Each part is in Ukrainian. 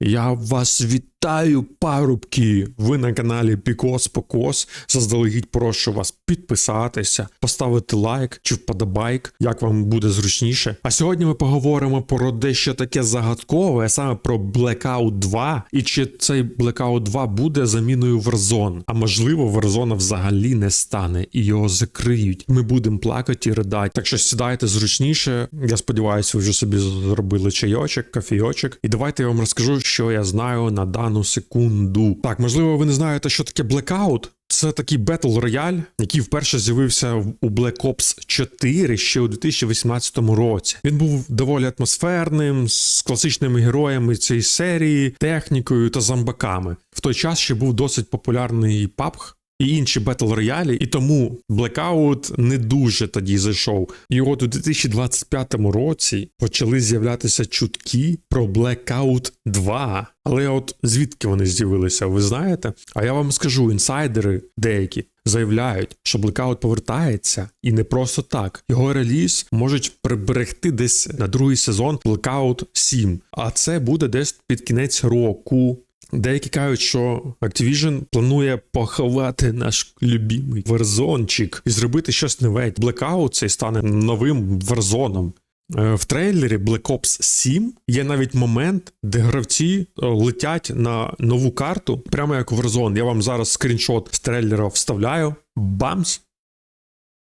Я вас вітаю, парубки! Ви на каналі Пікос Покос. Заздалегідь прошу вас підписатися, поставити лайк чи вподобайк, як вам буде зручніше. А сьогодні ми поговоримо про дещо таке загадкове, саме про Blackout 2, і чи цей Blackout 2 буде заміною Warzone. А можливо, Warzone взагалі не стане і його закриють. Ми будемо плакати і ридати. Так що сідайте зручніше. Я сподіваюся, ви вже собі зробили чайочок, кофійочок. І давайте я вам розкажу, що я знаю на дану секунду. Так, можливо, ви не знаєте, що таке Blackout. Це такий Battle Royale, який вперше з'явився у Black Ops 4 ще у 2018 році. Він був доволі атмосферним, з класичними героями цієї серії, технікою та зомбаками. В той час ще був досить популярний PUBG, і інші Battle Royale, і тому Blackout не дуже тоді зайшов. І от у 2025 році почали з'являтися чутки про Blackout 2. Але от звідки вони з'явилися, ви знаєте? А я вам скажу, інсайдери деякі заявляють, що Blackout повертається, і не просто так. Його реліз можуть приберегти десь на другий сезон Blackout 7. А це буде десь під кінець року. Деякі кажуть, що Activision планує поховати наш любимий Warzone-чик і зробити щось нове. Blackout цей стане новим Warzone. Е, В трейлері Black Ops 7 є навіть момент, де гравці е, летять на нову карту, прямо як Warzone. Я вам зараз скріншот з трейлера вставляю. Бамс!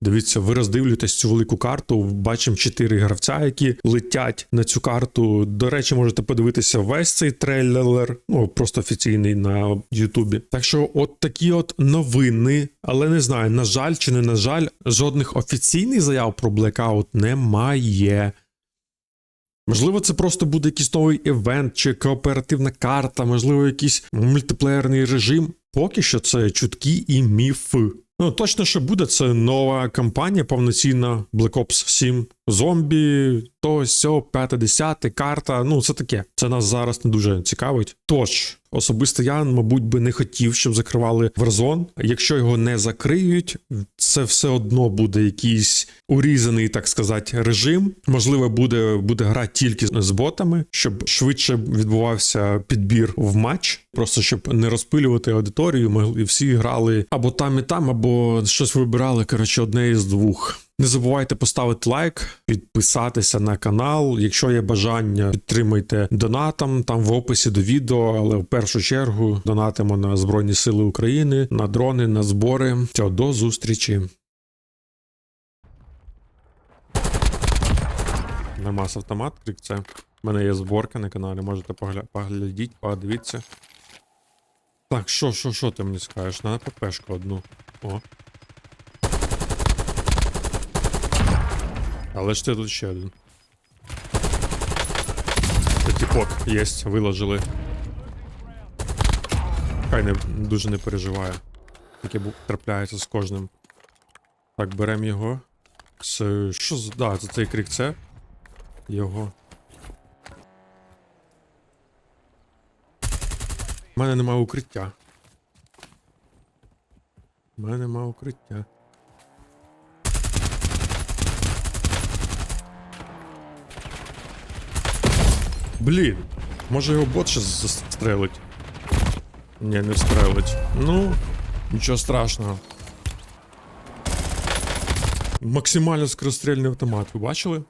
Дивіться, ви роздивлюєтесь цю велику карту. Бачимо чотири гравця, які летять на цю карту. До речі, можете подивитися весь цей трейлер, ну просто офіційний на Ютубі. Так що, от такі от новини, але не знаю, на жаль чи не на жаль, жодних офіційних заяв про Blackout немає. Можливо, це просто буде якийсь новий івент чи кооперативна карта, можливо, якийсь мультиплеєрний режим. Поки що це чутки і міфи. Ну, точно, що буде, це нова кампанія, повноцінна Black Ops 7. Зомбі, то сьо, 5-10, карта. Ну, це таке. Це нас зараз не дуже цікавить. Тож, особисто я, мабуть, би не хотів, щоб закривали Warzone. Якщо його не закриють, це все одно буде якийсь урізаний, так сказати, режим. Можливо, буде, буде гра тільки з ботами, щоб швидше відбувався підбір в матч, просто щоб не розпилювати аудиторію, могли всі грали або там і там, або щось вибирали. Коротше, одне із двох. Не забувайте поставити лайк, підписатися на канал. Якщо є бажання, підтримайте донатом там в описі до відео, але в першу чергу донатимо на Збройні Сили України, на дрони, на збори. Все, до зустрічі. Нормас автомат, крик це. У мене є зборка на каналі, можете погля... поглядіть, подивіться. Так, що, що, що ти мені скажеш? На ППшку одну. О. Але ж ти тут ще один. Це тіпок єсть, виложили. Хай не дуже не переживає. Таке трапляється з кожним. Так, беремо його. Це. Що з. Да, це цей крик це. Його. У мене немає укриття. У мене немає укриття. Блін, може його бот ще застрелить? Ні, не встрелить. Ну, нічого страшного. Максимально скорострільний автомат, ви бачили?